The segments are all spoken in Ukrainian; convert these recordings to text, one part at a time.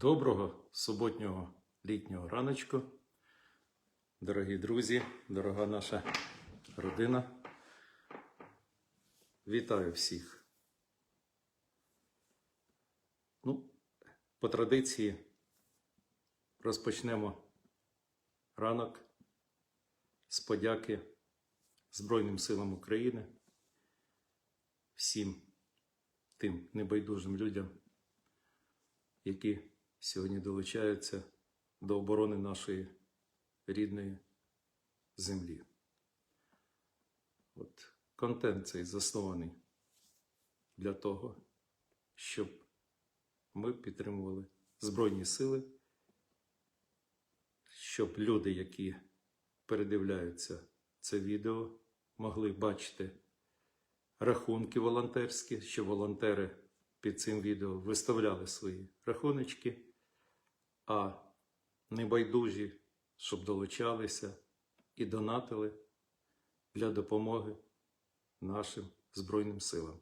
Доброго суботнього літнього раночку, дорогі друзі, дорога наша родина. Вітаю всіх. Ну, по традиції розпочнемо ранок з подяки Збройним силам України, всім тим небайдужим людям, які сьогодні долучаються до оборони нашої рідної землі. От контент цей заснований для того, щоб ми підтримували Збройні сили, щоб люди, які передивляються це відео, могли бачити рахунки волонтерські, що волонтери під цим відео виставляли свої рахуночки, а небайдужі, щоб долучалися і донатили для допомоги нашим Збройним силам.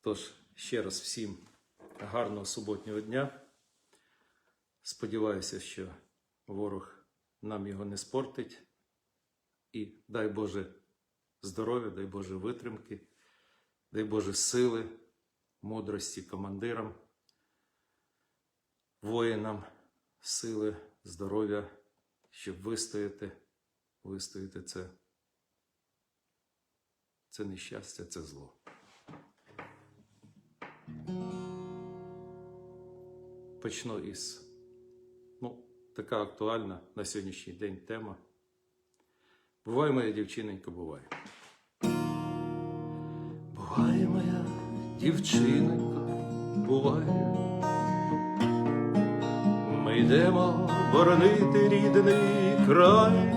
Тож, ще раз всім гарного суботнього дня. Сподіваюся, що ворог нам його не спортить. І дай Боже здоров'я, дай Боже витримки, дай Боже сили, мудрості командирам, воїнам, сили, здоров'я, щоб вистояти, вистояти це. Це нещастя, це зло. Почну із ну, така актуальна на сьогоднішній день тема. Бувай, моя дівчиненько, бувай. Бувай, моя дівчиненько, бувай. Ми йдемо боронити рідний край,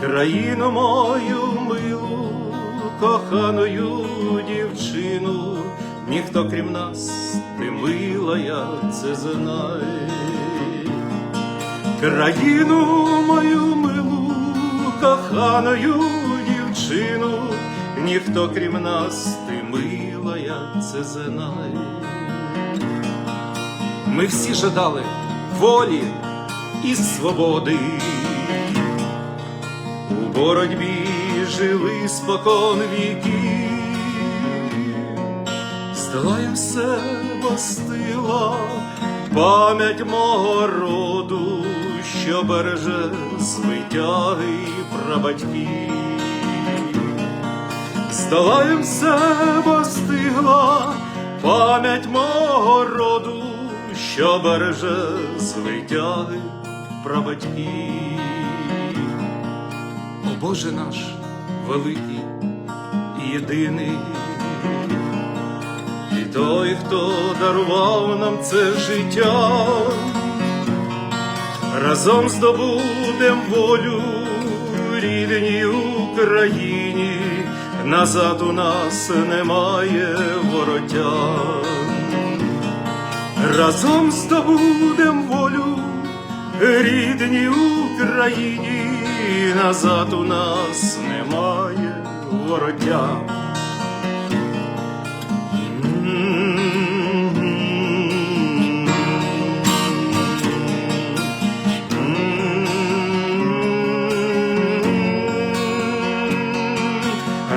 країну мою милу, коханою дівчину, ніхто крім нас, ти мила, я це знай. Країну мою милу, коханою дівчину, ніхто крім нас, ти мила, я це знай. Ми всі жадали волі і свободи, у боротьбі жили спокон віки, здолаєм все постила пам'ять мого роду, що береже звитяги прабатьків. Здолаєм все постигла пам'ять мого роду, що береже звитяги прабатьків. О Боже наш великий і єдиний, і той, хто дарував нам це життя, разом здобудем волю рідній Україні, назад у нас немає вороття. Разом здобудем волю рідній Україні, назад у нас немає вороття.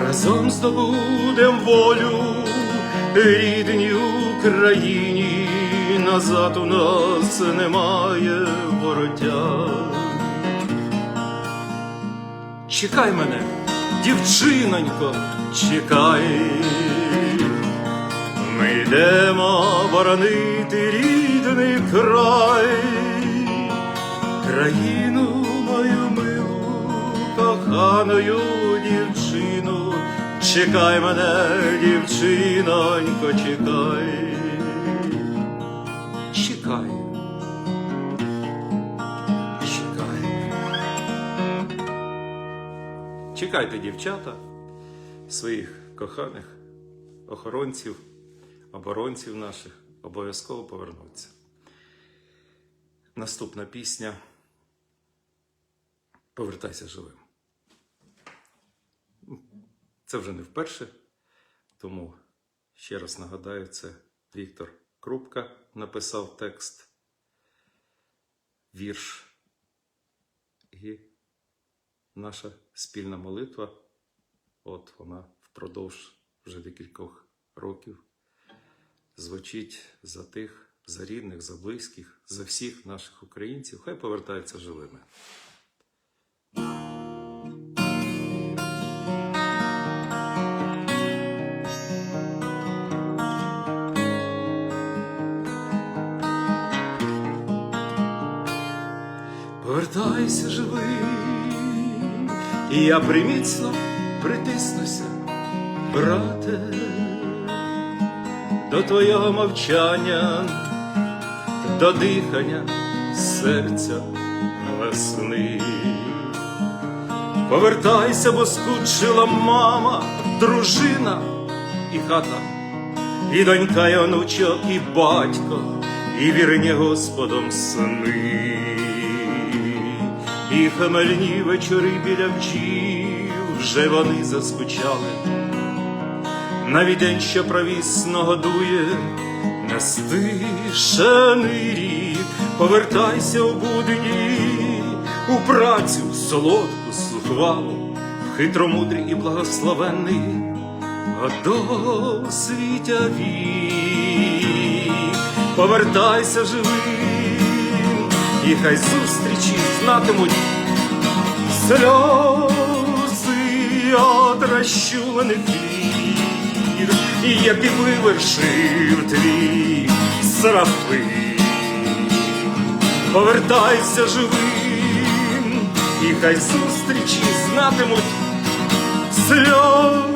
Разом здобудем волю рідній Україні, назад у нас немає вороття. Чекай мене, дівчинонько, чекай. Ми йдемо боронити рідний край, країну мою милу, коханою дівчину, чекай мене, дівчинонько, чекай, чекай, чекай. Чекайте, дівчата, своїх коханих охоронців, оборонців наших обов'язково повернуться. Наступна пісня Повертайся живим. Це вже не вперше, тому ще раз нагадаю, це Віктор Крупка написав текст, вірш. І наша спільна молитва, от вона впродовж вже декількох років звучить за тих, за рідних, за близьких, за всіх наших українців. Хай повертаються живими. Повертайся живим, і я приміцно притиснуся, брате, до твого мовчання, до дихання серця весни. Повертайся, бо скучила мама, дружина і хата, і донька, і онучок, і батько, і вірні Господом сини, і хмельні вечори біля вчів, вже вони заскучали. Навіть день, що провісно годує, нестишений рік, повертайся у будні, у працю солодку сухвалу, в хитромудрий і благословенний, а до світя вік, повертайся живим, і хай зустрічі знатимуть сльози от розчулених вір, і як і вивершив твій серафим. Повертайся живим, і хай зустрічі знатимуть сльози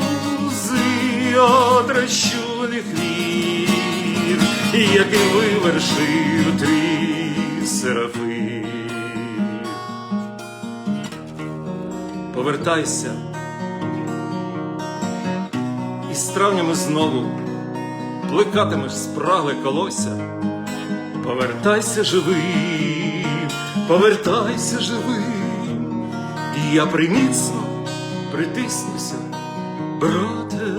от розчулених вір, і як вивершив твій серафим. Повертайся, і з травнями знову плекатимеш спрагле колося. Повертайся живим, повертайся живим, і я приміцно притиснуся, брате,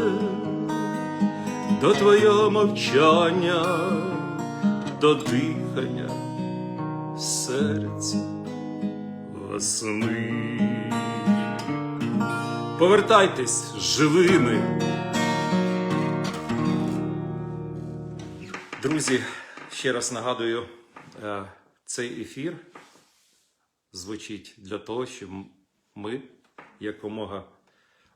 до твого мовчання, до дихання серця весни. Повертайтесь живими. Друзі, ще раз нагадую, е, цей ефір звучить для того, щоб ми якомога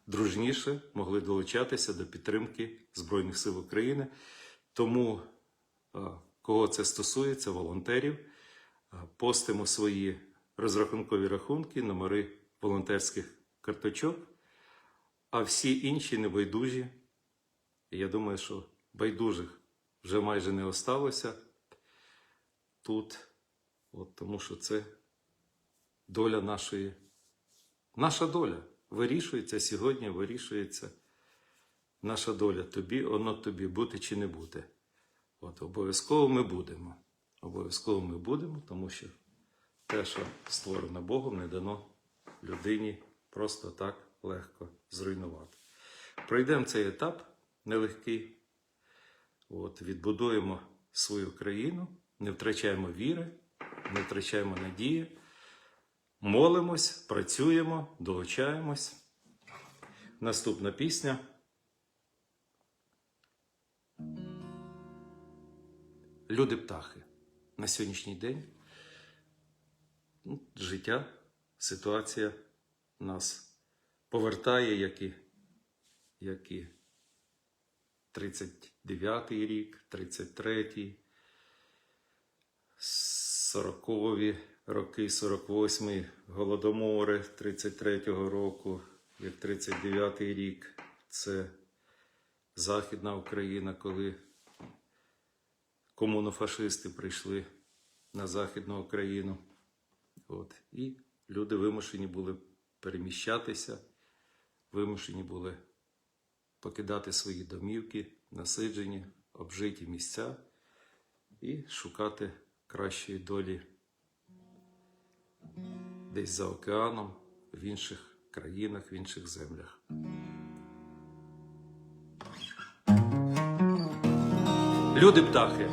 дружніше могли долучатися до підтримки Збройних сил України. Тому, е, кого це стосується, волонтерів, постимо свої розрахункові рахунки, номери волонтерських карточок, а всі інші небайдужі. Я думаю, що байдужих вже майже не осталося тут, от, тому що це доля нашої, наша доля вирішується сьогодні, вирішується наша доля. Тобі, воно тобі бути чи не бути. От, обов'язково ми будемо. Обов'язково ми будемо, тому що те, що створено Богом, не дано людині просто так легко зруйнувати. Пройдемо цей етап нелегкий. От, відбудуємо свою країну, не втрачаємо віри, не втрачаємо надії, молимось, працюємо, долучаємось. Наступна пісня. Люди птахи. На сьогоднішній день ну, життя, ситуація нас повертає, як і, як і 39-й рік, 33-й, 40-ві роки, 48-й голодомори 33-го року, як 39-й рік. Це Західна Україна, коли комунофашисти прийшли на Західну Україну. От. І люди вимушені були переміщатися, вимушені були покидати свої домівки, насиджені, обжиті місця і шукати кращої долі десь за океаном, в інших країнах, в інших землях. Люди птахи.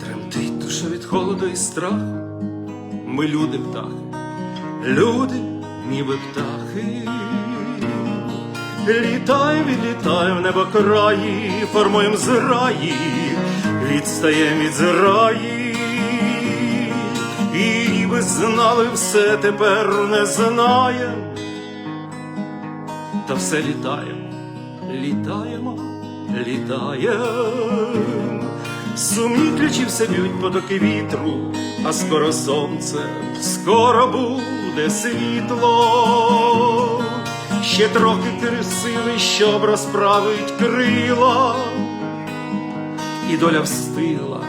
Тремтить душа від холоду і страху. Ми люди птахи, люди, ніби птахи. Літаєм, відлітаєм в небо краї, формуєм зраї, відстаєм від зраї. І ніби знали все, тепер не знаєм. Та все літаємо, літаємо, літаєм. Сумні ключі все б'ють потоки вітру, а скоро сонце, скоро буде світло. Ще трохи сили, щоб розправить крила, і доля встигла,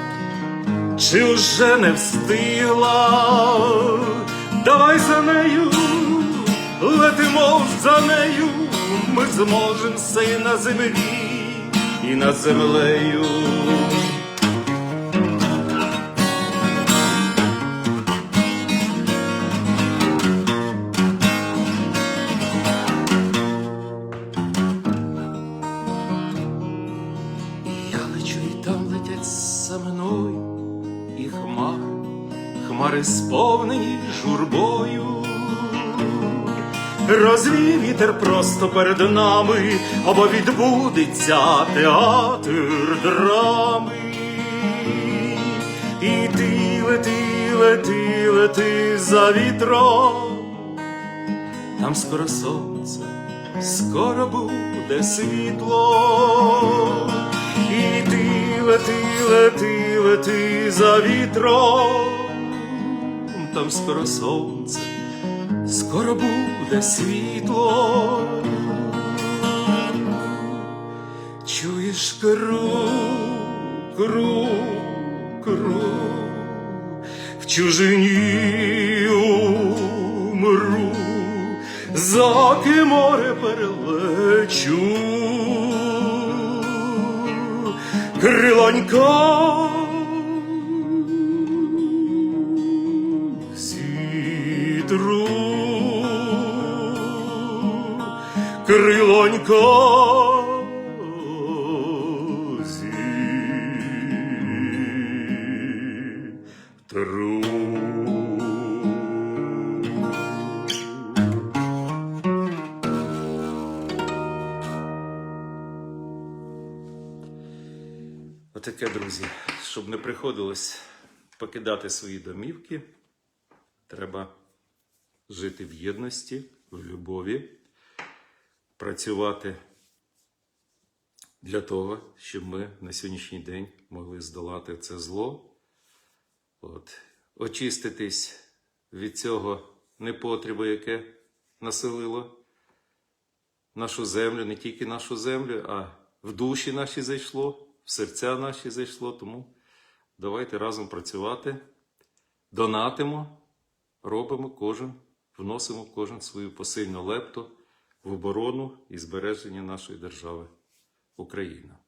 чи уже не встигла, давай за нею, летимо за нею, ми зможем все і на землі, і над землею. Розвій вітер просто перед нами, або відбудеться театр драми. І ти лети, лети, лети за вітром. Там скоро сонце, скоро буде світло, і ти лети, лети, лети за вітром, там скоро сонце, скоро буде світло. Чуєш кру, кру, кру, в чужині умру, заки море перелечу, крилонька зітру, крилонька зітру. Отаке, друзі, щоб не приходилось покидати свої домівки, треба жити в єдності, в любові, працювати для того, щоб ми на сьогоднішній день могли здолати це зло, от, очиститись від цього непотребу, яке населило нашу землю, не тільки нашу землю, а в душі наші зайшло, в серця наші зайшло. Тому давайте разом працювати, донатимо, робимо кожен, вносимо кожен свою посильну лепту в оборону і збереження нашої держави Україна.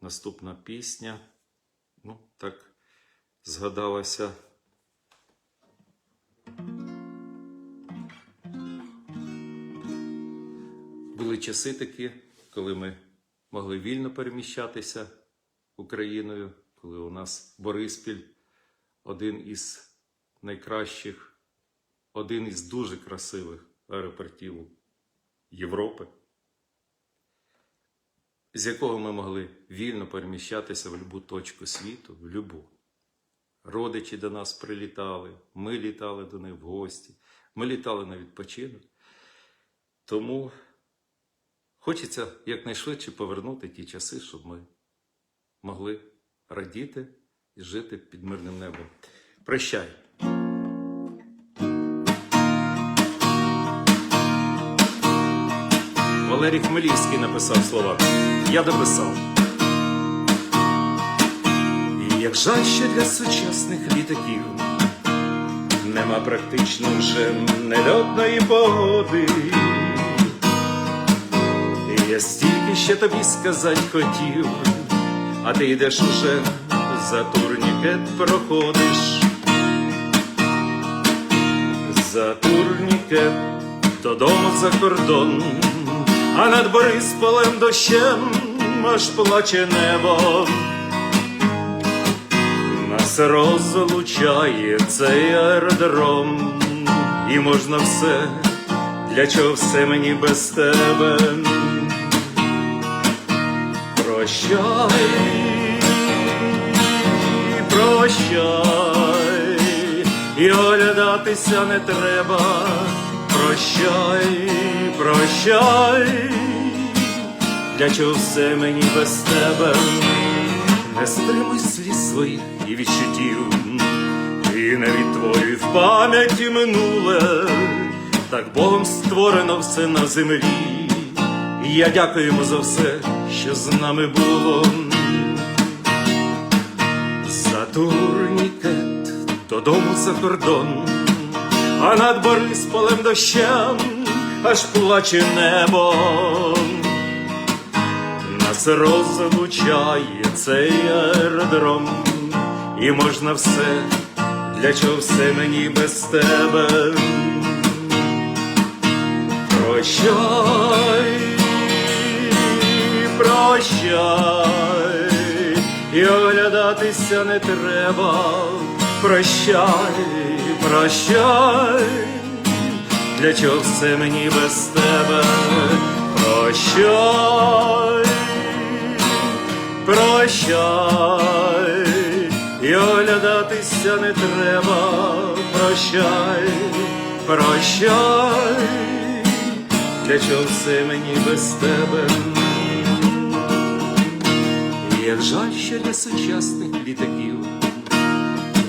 Наступна пісня, ну, так згадалася. Були часи такі, коли ми могли вільно переміщатися Україною, коли у нас Бориспіль один із найкращих, один із дуже красивих аеропортів Європи, з якого ми могли вільно переміщатися в будь-яку точку світу, в любу. Родичі до нас прилітали, ми літали до них в гості, ми літали на відпочинок. Тому Хочеться якнайшвидше повернути ті часи, щоб ми могли радіти і жити під мирним небом. Прощай. Валерій Хмелівський написав слова. Я дописав. І як жаль, що для сучасних літаків нема практично вже нельотної погоди. Я стільки ще тобі сказать хотів, а ти йдеш уже за турнікет проходиш. За турнікет додому за кордон, а над Борисполем дощем аж плаче небо. Нас розлучає цей аеродром, і можна все, для чого все мені без тебе. Прощай, прощай, і оглядатися не треба. Прощай, прощай, для чого все мені без тебе. Не стримуй сліз своїх і відчуттів, і не відтворюй в пам'яті минуле, так Богом створено все на землі. Я дякую за все, що з нами було. За турнікет додому за кордон, а над Борисполем дощем аж плаче небо. Нас розлучає цей аеродром, і можна все, для чого все мені без тебе. Прощай, прощай, і оглядатися не треба. Прощай, прощай, для чого все мені без тебе. Прощай, прощай, і оглядатися не треба. Прощай, прощай, для чого все мені без тебе. Як жаль, що для сучасних літаків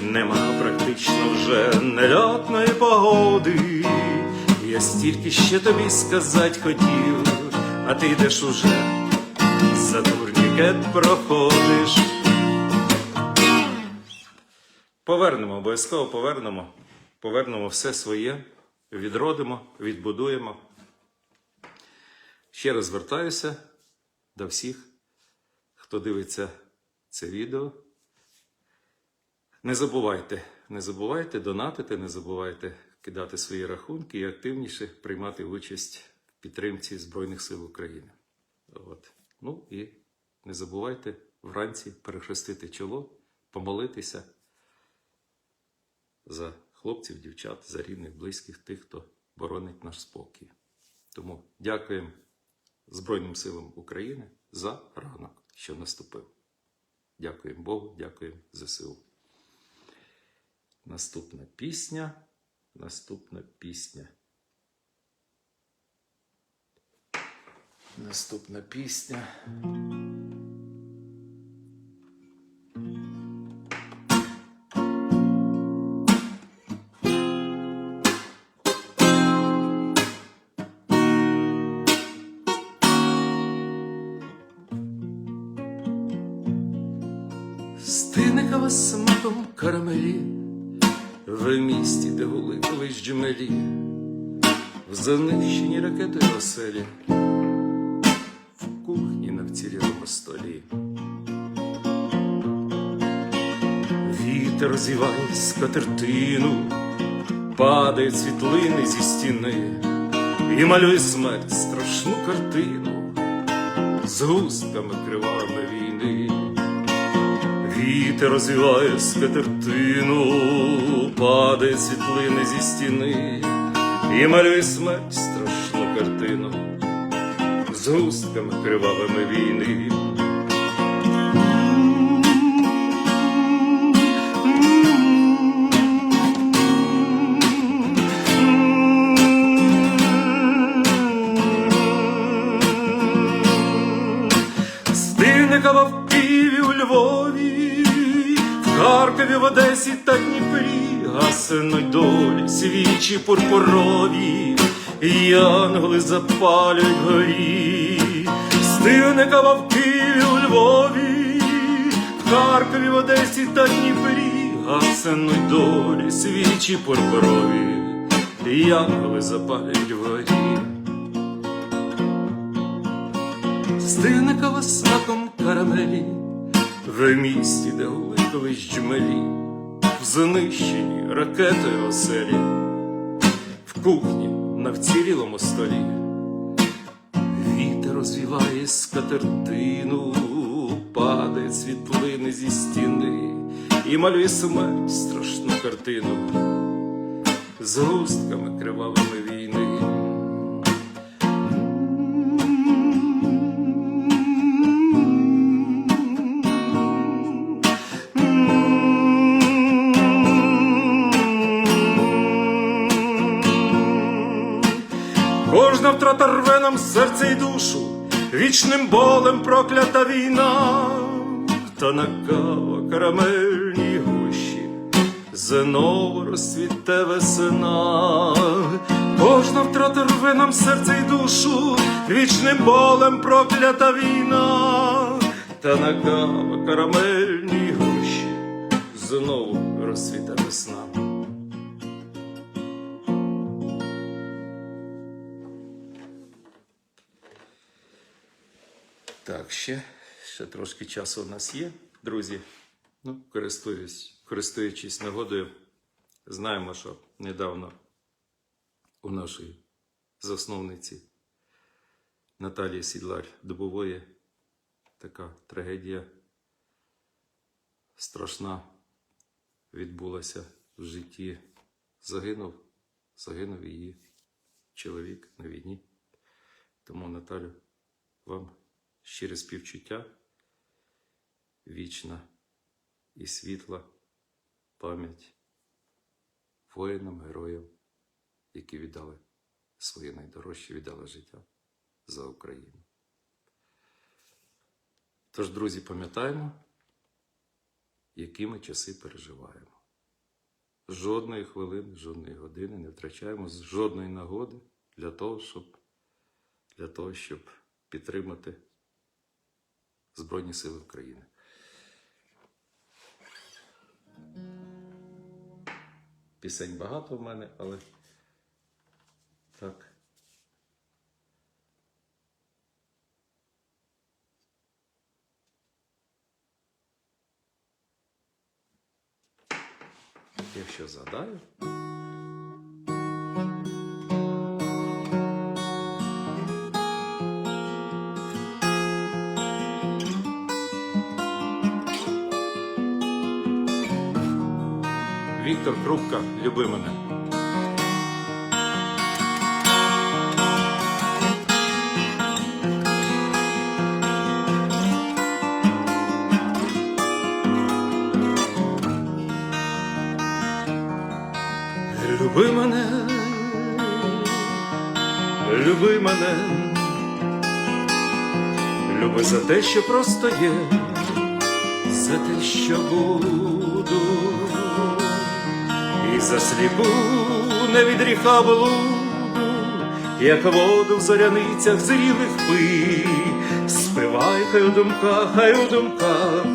нема практично вже нельотної погоди. Я стільки ще тобі сказать хотів, а ти йдеш уже за турнікет проходиш. Повернемо, обов'язково повернемо. Повернемо все своє, відродимо, відбудуємо. Ще раз звертаюся до всіх, хто дивиться це відео. Не забувайте, не забувайте донатити, не забувайте кидати свої рахунки і активніше приймати участь в підтримці Збройних сил України. От. Ну і не забувайте вранці перехрестити чоло, помолитися за хлопців, дівчат, за рідних, близьких, тих, хто боронить наш спокій. Тому дякуємо Збройним силам України за ранок, що наступив. Дякуємо Богу, дякуємо ЗСУ. Наступна пісня. Наступна пісня. Наступна пісня. Стиникова смаком карамелі, в місті, де гули колись джмелі, в занищеній ракетою оселі, в кухні на вцілілому столі. Вітер зіває скатертину, падають світлини зі стіни і малює смерть страшну картину з густками кривавими війни. Вітер розвіває скатертину, падає світлини зі стіни і малює смерть страшну картину з густками кривавими війни. Стильникова в Києві, у Львові, в Харкові, в Одесі та долі свічі пурпурові, янголи запалюють горі, Стильникова в Києві, у Львові, в Харкові, в Одесі та Дніпрі, гасено й долі свічі пурпурові, янголи запалюють горі. стигне кава смаком карамелі, в місті, де гули колись джмелі, в ракети оселі, в кухні на вцілілому столі. Вітер розвіває скатертину, падає світлини зі стіни і малює смерть страшну картину з густками кривавими війни. Нам серце й душу, вічним болем проклята війна, та на кава карамельні гущі, знову розцвіте весна. Кожна втрата рве нам серце й душу, вічним болем проклята війна, та на кава карамельні гущі, знову розцвіте весна. Так, ще, ще трошки часу у нас є, друзі. Ну, користуюсь, користуючись нагодою, знаємо, що недавно у нашої засновниці Наталії Сідлар Дубової така трагедія страшна відбулася в житті. Загинув, загинув її чоловік на війні. Тому, Наталю, вам щире співчуття, вічна і світла пам'ять воїнам, героям, які віддали своє найдорожче, віддали життя за Україну. Тож, друзі, пам'ятаємо, які ми часи переживаємо. Жодної хвилини, жодної години не втрачаємо жодної нагоди для того, щоб, для того, щоб підтримати Збройні Сили України. Пісень багато в мене, але так. Якщо згадаю. Віктор Крупка, люби мене. Люби мене, люби мене, люби за те, що просто є, за те, що і за сліпу не від гріха блуду, як воду в зоряницях зрілих пий, спивай хай у думках, хай у думках.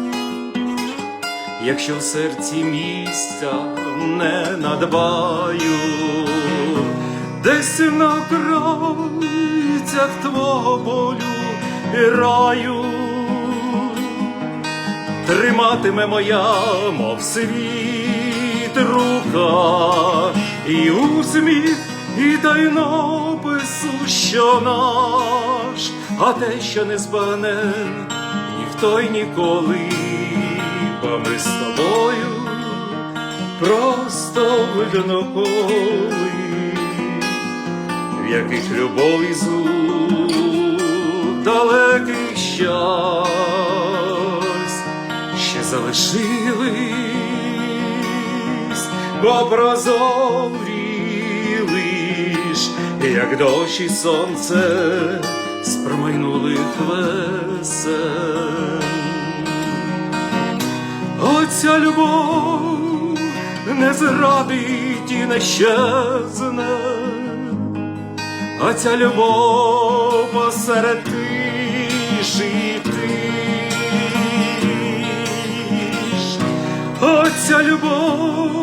Якщо в серці місця не надбаю, десь на крайцях твого болю і раю, триматиме моя, мов світ рука, і усміх, і тайнопису, що наш, а те, що не збагне, ніхто й ніколи. Бо ми з тобою просто виднополи, в яких любов і звук далеких щас ще залишились, бо лиш, як дощ і сонце з промайнулих весен. Оця любов не зрадить і не щезне, Оця любов посеред тиші тиш. Оця любов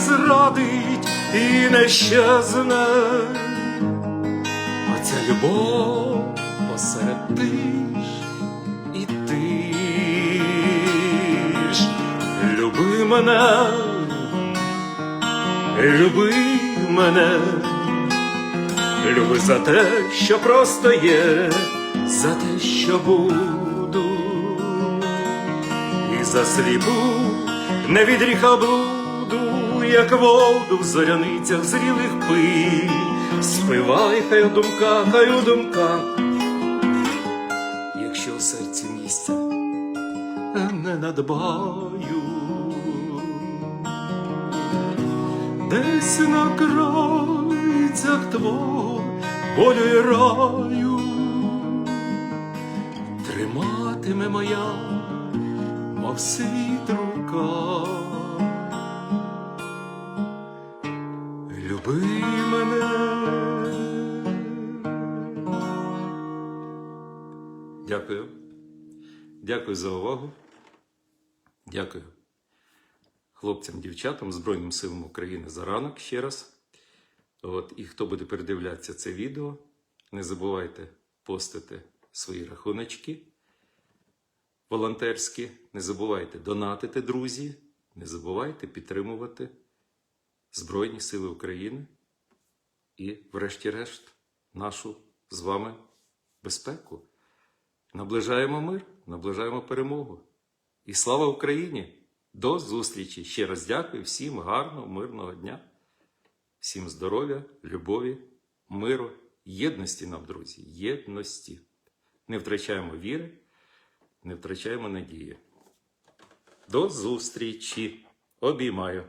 зрадить і не щезне, Оця любов посеред тиш і тиш. Люби мене, люби мене, люби за те, що просто є, за те, що буду, і за сліпу не від гріха блуду, як воду в зоряницях зрілих пий, спивай, хай у думках, хай у думках, якщо серці місця не надбаю, десь на крайцях твого болю і раю. Триматиме моя, мов світ рука. Дякую. Дякую за увагу. Дякую хлопцям, дівчатам, Збройним силам України за ранок ще раз. От, і хто буде передивлятися це відео, не забувайте постити свої рахуночки волонтерські, не забувайте донатити, друзі, не забувайте підтримувати Збройні Сили України і, врешті-решт, нашу з вами безпеку. Наближаємо мир, наближаємо перемогу. І слава Україні! До зустрічі! Ще раз дякую всім гарного, мирного дня, всім здоров'я, любові, миру, єдності нам, друзі, єдності. Не втрачаємо віри, не втрачаємо надії. До зустрічі! Обіймаю!